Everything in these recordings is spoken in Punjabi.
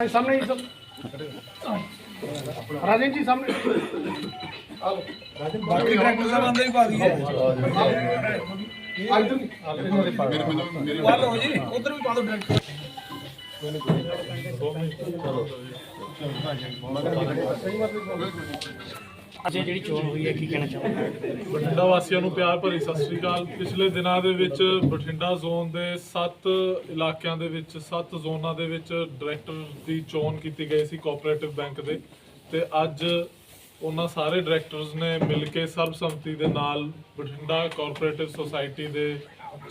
ਸਾਹਮਣੇ ਰਾਜਨ ਜੀ ਸਾਹਮਣੇ ਬਾਕੀ ਡਾਕਟਰ ਸਾਹਿਬ ਅੰਦਰ ਹੀ ਪਾ ਦਈਏ ਆਇਦਰ ਵੱਲ ਹੋ ਜੀ ਉਧਰ ਵੀ ਪਾ ਦਿਓ ਡਾਕਟਰ ਅੱਜ ਜਿਹੜੀ ਚੋਣ ਹੋਈ ਹੈ, ਕੀ ਕਹਿਣਾ ਚਾਹੁੰਦੇ ਬਠਿੰਡਾ ਵਾਸੀਆਂ ਨੂੰ ਪਿਆਰ ਭਰੀ ਸਤਿ ਸ੍ਰੀ ਅਕਾਲ। ਪਿਛਲੇ ਦਿਨਾਂ ਦੇ ਵਿੱਚ ਬਠਿੰਡਾ ਜ਼ੋਨ ਦੇ 7 ਇਲਾਕਿਆਂ ਦੇ ਵਿੱਚ 7 ਜ਼ੋਨਾਂ ਦੇ ਵਿੱਚ ਡਾਇਰੈਕਟਰ ਦੀ ਚੋਣ ਕੀਤੀ ਗਈ ਸੀ ਕੋਆਪਰੇਟਿਵ ਬੈਂਕ ਦੇ। ਤੇ ਅੱਜ ਉਹਨਾਂ ਸਾਰੇ ਡਾਇਰੈਕਟਰਸ ਨੇ ਮਿਲ ਕੇ ਸਰਬਸੰਮਤੀ ਦੇ ਨਾਲ ਬਠਿੰਡਾ ਕੋਆਪਰੇਟਿਵ ਸੁਸਾਇਟੀ ਦੇ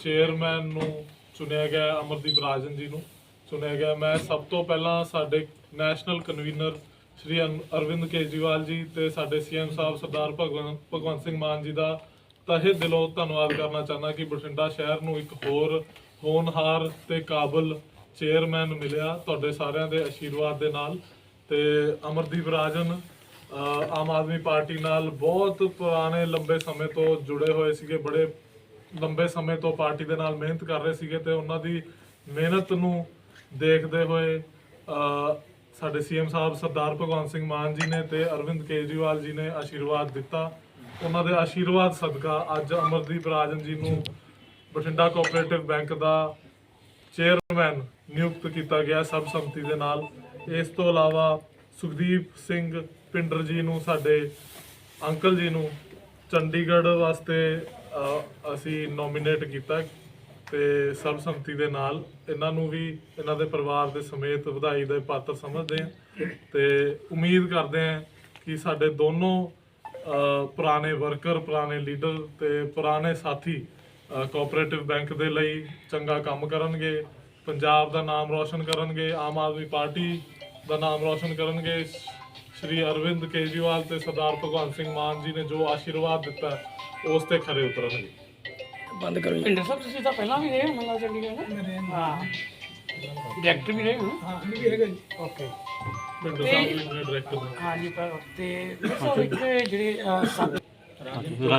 ਚੇਅਰਮੈਨ ਨੂੰ ਚੁਣਿਆ ਗਿਆ ਅਮਰਦੀਪ ਰਾਜਨ ਜੀ ਨੂੰ। ਚੁਣਿਆ ਗਿਆ। ਮੈਂ ਸਭ ਤੋਂ ਪਹਿਲਾਂ ਸਾਡੇ ਨੈਸ਼ਨਲ ਕਨਵੀਨਰ ਸ਼੍ਰੀ ਅਰਵਿੰਦ ਕੇਜਰੀਵਾਲ ਜੀ ਤੇ ਸਾਡੇ ਸੀਐਮ ਸਾਹਿਬ ਸਰਦਾਰ ਭਗਵੰਤ ਭਗਵੰਤ ਸਿੰਘ ਮਾਨ ਜੀ ਦਾ ਤਹਿ ਦਿਲੋਂ ਧੰਨਵਾਦ ਕਰਨਾ ਚਾਹੁੰਦਾ ਕਿ ਬਠਿੰਡਾ ਸ਼ਹਿਰ ਨੂੰ ਇੱਕ ਹੋਰ ਹੋਣਹਾਰ ਤੇ ਕਾਬਲ ਚੇਅਰਮੈਨ ਮਿਲਿਆ ਤੁਹਾਡੇ ਸਾਰਿਆਂ ਦੇ ਆਸ਼ੀਰਵਾਦ ਦੇ ਨਾਲ ਤੇ ਅਮਰਦੀਪ ਰਾਜਨ ਆਮ ਆਦਮੀ ਪਾਰਟੀ ਨਾਲ ਬਹੁਤ ਪੁਰਾਣੇ ਲੰਬੇ ਸਮੇਂ ਤੋਂ ਜੁੜੇ ਹੋਏ ਸੀਗੇ, ਬੜੇ ਲੰਬੇ ਸਮੇਂ ਤੋਂ ਪਾਰਟੀ ਦੇ ਨਾਲ ਮਿਹਨਤ ਕਰ ਰਹੇ ਸੀਗੇ ਤੇ ਉਹਨਾਂ ਦੀ ਮਿਹਨਤ ਨੂੰ ਦੇਖਦੇ ਹੋਏ ਅ, ਸਾਡੇ ਸੀਐਮ ਸਾਹਿਬ ਸਰਦਾਰ ਭਗਵੰਤ ਸਿੰਘ ਮਾਨ ਜੀ ਨੇ ਤੇ ਅਰਵਿੰਦ ਕੇਜਰੀਵਾਲ ਜੀ ਨੇ ਆਸ਼ੀਰਵਾਦ ਦਿੱਤਾ। ਉਹਨਾਂ ਦੇ ਆਸ਼ੀਰਵਾਦ ਸਦਕਾ ਅੱਜ ਅਮਰਦੀਪ ਰਾਜਨ ਜੀ ਨੂੰ ਬਠਿੰਡਾ ਕੋਆਪਰੇਟਿਵ ਬੈਂਕ ਦਾ ਚੇਅਰਮੈਨ ਨਿਯੁਕਤ ਕੀਤਾ ਗਿਆ ਸਬ ਸੰਮਤੀ ਦੇ ਨਾਲ। ਇਸ ਤੋਂ ਇਲਾਵਾ ਸੁਖਦੀਪ ਸਿੰਘ ਪਿੰਡਰ ਜੀ ਨੂੰ ਸਾਡੇ ਅੰਕਲ ਜੀ ਨੂੰ ਚੰਡੀਗੜ੍ਹ ਵਾਸਤੇ ਅਸੀਂ ਨੋਮੀਨੇਟ ਕੀਤਾ। ਤੇ ਸਰਬਸੰਮਤੀ ਦੇ ਨਾਲ ਇਹਨਾਂ ਨੂੰ ਵੀ ਇਹਨਾਂ ਦੇ ਪਰਿਵਾਰ ਦੇ ਸਮੇਤ ਵਧਾਈ ਦੇ ਪਾਤਰ ਸਮਝਦੇ ਹਾਂ। ਤੇ ਉਮੀਦ ਕਰਦੇ ਹਾਂ ਕਿ ਸਾਡੇ ਦੋਨੋਂ ਪੁਰਾਣੇ ਵਰਕਰ, ਪੁਰਾਣੇ ਲੀਡਰ ਤੇ ਪੁਰਾਣੇ ਸਾਥੀ ਕੋਆਪਰੇਟਿਵ ਬੈਂਕ ਦੇ ਲਈ ਚੰਗਾ ਕੰਮ ਕਰਨਗੇ, ਪੰਜਾਬ ਦਾ ਨਾਮ ਰੌਸ਼ਨ ਕਰਨਗੇ, ਆਮ ਆਦਮੀ ਪਾਰਟੀ ਦਾ ਨਾਮ ਰੌਸ਼ਨ ਕਰਨਗੇ। ਸ਼੍ਰੀ ਅਰਵਿੰਦ ਕੇਜਰੀਵਾਲ ਤੇ ਸਰਦਾਰ ਭਗਵੰਤ ਸਿੰਘ ਮਾਨ ਜੀ ਨੇ ਜੋ ਆਸ਼ੀਰਵਾਦ ਦਿੱਤਾ, ਉਸ ਤੇ ਖਰੇ ਉਤਰਨਗੇ। ਬੰਦ ਕਰੋ ਪਿੰਡਰ ਸਾਹਿਬ ਤੁਸੀਂ ਤਾਂ ਪਹਿਲਾਂ ਵੀ ਰਹੇ ਹੋ ਮੰਗਾ ਚੰਡੀਗੜ੍ਹ ਨਾ? ਹਾਂ। ਡਾਇਰੈਕਟਰ ਵੀ ਰਹੇ ਹੋ ਨਾ? ਹਾਂ ਵੀ ਹੈਗਾ ਜੀ। ਓਕੇ ਸਾਹਿਬ ਹਾਂਜੀ ਪਰ ਤੇ ਇੱਕ ਜਿਹੜੇ ਅਹ, ਸੱਤ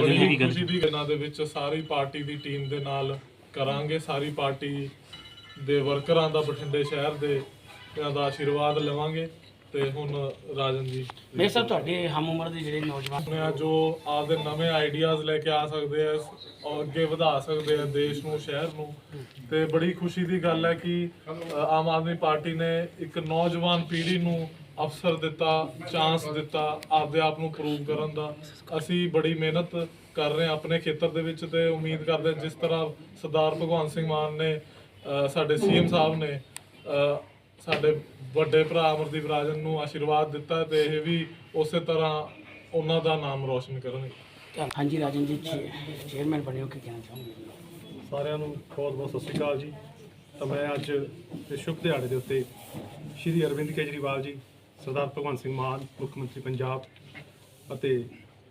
ਜੀ ਗੱਲ। ਦੀ ਦਿਨਾਂ ਦੇ ਵਿੱਚ ਸਾਰੀ ਪਾਰਟੀ ਦੀ ਟੀਮ ਦੇ ਨਾਲ ਕਰਾਂਗੇ। ਸਾਰੀ ਪਾਰਟੀ ਦੇ ਵਰਕਰਾਂ ਦਾ ਬਠਿੰਡੇ ਸ਼ਹਿਰ ਦੇ ਇਹਨਾਂ ਦਾ ਆਸ਼ੀਰਵਾਦ ਲਵਾਂਗੇ। ਤੇ ਹੁਣ ਰਾਜਨ ਜੀ ਮੇਰੇ ਸਾਹਿਬ ਤੁਹਾਡੇ ਹਮ ਉਮਰ ਦੇ ਜਿਹੜੇ ਨੌਜਵਾਨ ਨੇ ਆ ਜੋ ਆਪਦੇ ਨਵੇਂ ਆਈਡੀਆਜ਼ ਲੈ ਕੇ ਆ ਸਕਦੇ ਆ ਔਰ ਅੱਗੇ ਵਧਾ ਸਕਦੇ ਆ ਦੇਸ਼ ਨੂੰ ਸ਼ਹਿਰ ਨੂੰ। ਤੇ ਬੜੀ ਖੁਸ਼ੀ ਦੀ ਗੱਲ ਹੈ ਕਿ ਆਮ ਆਦਮੀ ਪਾਰਟੀ ਨੇ ਇੱਕ ਨੌਜਵਾਨ ਪੀੜ੍ਹੀ ਨੂੰ ਅਵਸਰ ਦਿੱਤਾ ਚਾਂਸ ਦਿੱਤਾ ਆਪਦੇ ਆਪ ਨੂੰ ਪ੍ਰੂਵ ਕਰਨ ਦਾ। ਅਸੀਂ ਬੜੀ ਮਿਹਨਤ ਕਰ ਰਹੇ ਹਾਂ ਆਪਣੇ ਖੇਤਰ ਦੇ ਵਿੱਚ ਤੇ ਉਮੀਦ ਕਰਦੇ ਜਿਸ ਤਰ੍ਹਾਂ ਸਰਦਾਰ ਭਗਵੰਤ ਸਿੰਘ ਮਾਨ ਨੇ ਸਾਡੇ ਸੀਐਮ ਸਾਹਿਬ ਨੇ ਸਾਡੇ ਵੱਡੇ ਭਰਾ ਅਮਰਦੀਪ ਰਾਜਨ ਨੂੰ ਆਸ਼ੀਰਵਾਦ ਦਿੱਤਾ ਤੇ ਇਹ ਵੀ ਉਸੇ ਤਰ੍ਹਾਂ ਉਹਨਾਂ ਦਾ ਨਾਮ ਰੋਸ਼ਨ ਕਰਨਗੇ। ਹਾਂਜੀ ਰਾਜਨ ਜੀ ਚੇਅਰਮੈਨ ਬਣੇ ਹੋ ਕੀ ਕਹਿਣਾ ਚਾਹੁੰਦੇ ਸਾਰਿਆਂ ਨੂੰ ਬਹੁਤ ਬਹੁਤ ਸਤਿ ਸ਼੍ਰੀ ਅਕਾਲ ਜੀ। ਤਾਂ ਮੈਂ ਅੱਜ ਇਸ ਸ਼ੁਭ ਦਿਹਾੜੇ ਦੇ ਉੱਤੇ ਸ਼੍ਰੀ ਅਰਵਿੰਦ ਕੇਜਰੀਵਾਲ ਜੀ ਸਰਦਾਰ ਭਗਵੰਤ ਸਿੰਘ ਮਾਨ ਮੁੱਖ ਮੰਤਰੀ ਪੰਜਾਬ ਅਤੇ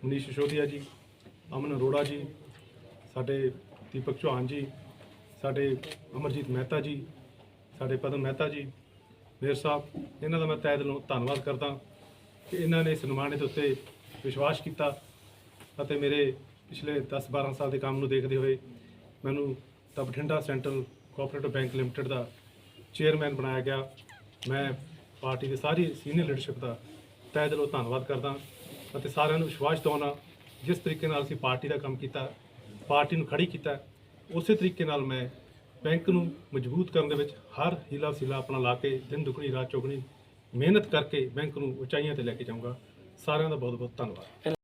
ਮਨੀਸ਼ ਸਿਸੋਦੀਆ ਜੀ ਅਮਨ ਅਰੋੜਾ ਜੀ ਸਾਡੇ ਦੀਪਕ ਚੌਹਾਨ ਜੀ ਸਾਡੇ ਅਮਰਜੀਤ ਮਹਿਤਾ ਜੀ ਸਾਡੇ ਪਦਮ ਮਹਿਤਾ ਜੀ ਮੇਰ ਸਾਹਿਬ, ਇਹਨਾਂ ਦਾ ਮੈਂ ਤਹਿ ਦਿਲੋਂ ਧੰਨਵਾਦ ਕਰਦਾ ਕਿ ਇਹਨਾਂ ਨੇ ਇਸ ਦੇ ਉੱਤੇ ਵਿਸ਼ਵਾਸ ਕੀਤਾ ਅਤੇ ਮੇਰੇ ਪਿਛਲੇ 10-12 ਸਾਲ ਦੇ ਕੰਮ ਨੂੰ ਦੇਖਦੇ ਹੋਏ ਮੈਨੂੰ ਤਾਂ Bathinda central cooperative bank limited ਦਾ ਚੇਅਰਮੈਨ ਬਣਾਇਆ ਗਿਆ। ਮੈਂ ਪਾਰਟੀ ਦੇ ਸਾਰੀ ਸੀਨੀਅਰ ਲੀਡਰਸ਼ਿਪ ਦਾ ਤਹਿ ਦਿਲੋਂ ਧੰਨਵਾਦ ਕਰਦਾ ਅਤੇ ਸਾਰਿਆਂ ਨੂੰ ਵਿਸ਼ਵਾਸ ਦਿਵਾਉਣਾ, ਜਿਸ ਤਰੀਕੇ ਨਾਲ ਅਸੀਂ ਪਾਰਟੀ ਦਾ ਕੰਮ ਕੀਤਾ, ਪਾਰਟੀ ਨੂੰ ਖੜੀ ਕੀਤਾ, ਉਸੇ ਤਰੀਕੇ ਨਾਲ ਮੈਂ ਬੈਂਕ ਨੂੰ ਮਜ਼ਬੂਤ ਕਰਨ ਦੇ ਵਿੱਚ ਹਰ ਹੀਲਾ ਵਸੀਲਾ ਆਪਣਾ ਲਾ ਕੇ ਦਿਨ ਦੁਗਣੀ, ਰਾਤ ਚੌਗਣੀ ਮਿਹਨਤ ਕਰਕੇ ਬੈਂਕ ਨੂੰ ਉਚਾਈਆਂ ਤੇ ਲੈ ਕੇ ਜਾਊਂਗਾ। ਸਾਰਿਆਂ ਦਾ ਬਹੁਤ ਬਹੁਤ ਧੰਨਵਾਦ।